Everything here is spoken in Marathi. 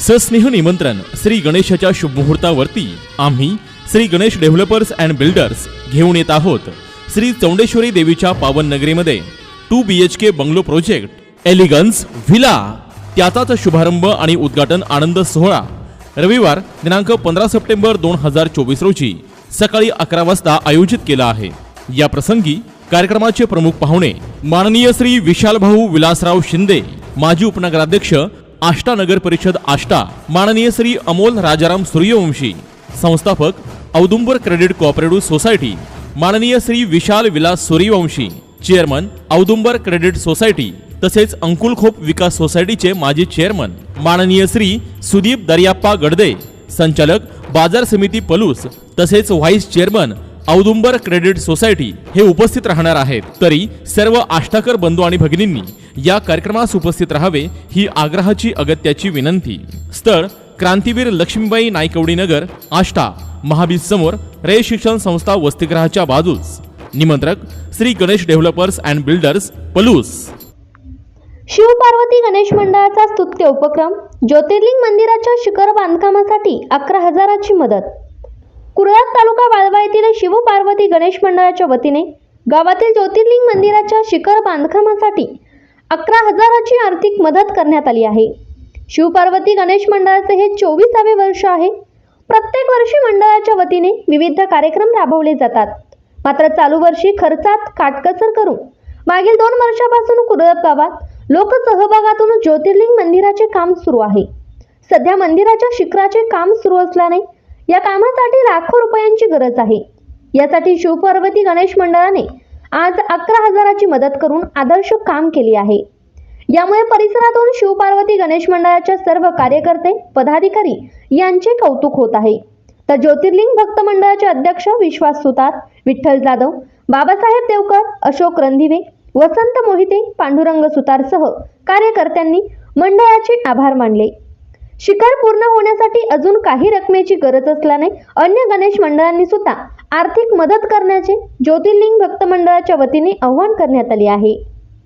सस्नेह निमंत्रण श्री गणेशाच्या शुभमुहूर्तावरती आम्ही Shri Ganesh developers and builders घेऊन येत आहोत. श्री चौंडेश्वरी देवीच्या पावन नगरीमध्ये two B H K bungalow project elegance villa त्याचाच शुभारंभ आणि उद्घाटन आनंद सोहळा रविवार दिनांक पंधरा सप्टेंबर दोन हजार चोवीस रोजी सकाळी अकरा वाजता आयोजित केला आहे. या प्रसंगी कार्यक्रमाचे प्रमुख पाहुणे माननीय श्री विशालभाऊ विलासराव शिंदे माजी उपनगराध्यक्ष आष्टा नगर परिषद आष्टा माननीय श्री अमोल राजाराम सूर्यवंशी संस्थापक औदुंबर क्रेडिट कोऑपरेटिव्ह सोसायटी माननीय Shri Vishal Vilas Suryavanshi chairman Audumbar credit society तसेच अंकुलखोप विकास सोसायटीचे माजी चेअरमन माननीय श्री सुदीप दर्याप्पा गडदे संचालक बाजार समिती पलूस तसेच vice chairman Audumbar credit society हे उपस्थित राहणार आहेत. तरी सर्व आष्टाकर बंधू आणि भगिनींनी या कार्यक्रमास उपस्थित राहावे ही आग्रहाची अगत्याची विनंती. स्थळ क्रांतीवीर लक्ष्मीबाई नायकवडी नगर आष्टा महाबीज समोर रे शिक्षण संस्था वसतिगृहाच्या बाजूस. निमंत्रक Shri Ganesh developers and builders Palus. Shivparvati Ganesh मंडळाचा स्तुत्य उपक्रम ज्योतिर्लिंग मंदिराच्या शिखर बांधकामासाठी अकरा हजाराची मदत. कुरळात तालुका वाळवा येथील शिवपार्वती गणेश मंडळाच्या वतीने गावातील ज्योतिर्लिंग मंदिराच्या शिखर बांधकामासाठी अकरा हजाराची आर्थिक मदत करण्यात आली आहे. शिवपार्वती गणेश मंडळाचे हे चोवीसावे वर्ष आहे. प्रत्येक वर्षी मंडळाच्या वतीने विविध कार्यक्रम राबवले जातात. मात्र चालू वर्षी खर्चात काटकसर करून मागील दोन वर्षापासून कुरळत गावात लोकसहभागातून ज्योतिर्लिंग मंदिराचे काम सुरू आहे. सध्या मंदिराच्या शिखराचे काम सुरू असल्याने या कामासाठी लाखो रुपयांची गरज आहे. यासाठी शिवपार्वती गणेश मंडळाने आज अकरा हजाराची मदत करून आदर्श काम केले आहे. यामुळे परिसरातून शिवपार्वती गणेश मंडळाच्या सर्व कार्यकर्ते पदाधिकारी यांचे कौतुक होत आहे. तर ज्योतिर्लिंग भक्त मंडळाचे अध्यक्ष विश्वास सुतार विठ्ठल जाधव बाबासाहेब देवकर अशोक रंधिवे वसंत मोहिते पांडुरंग सुतारसह कार्यकर्त्यांनी मंडळाचे आभार मानले. शिखर पूर्ण होण्यासाठी अजून काही रकमेची गरज असल्याने अन्य गणेश मंडळांनी सुद्धा आर्थिक मदत करण्याचे ज्योतिर्लिंग भक्त मंडळाच्या वतीने आवाहन करण्यात आले आहे.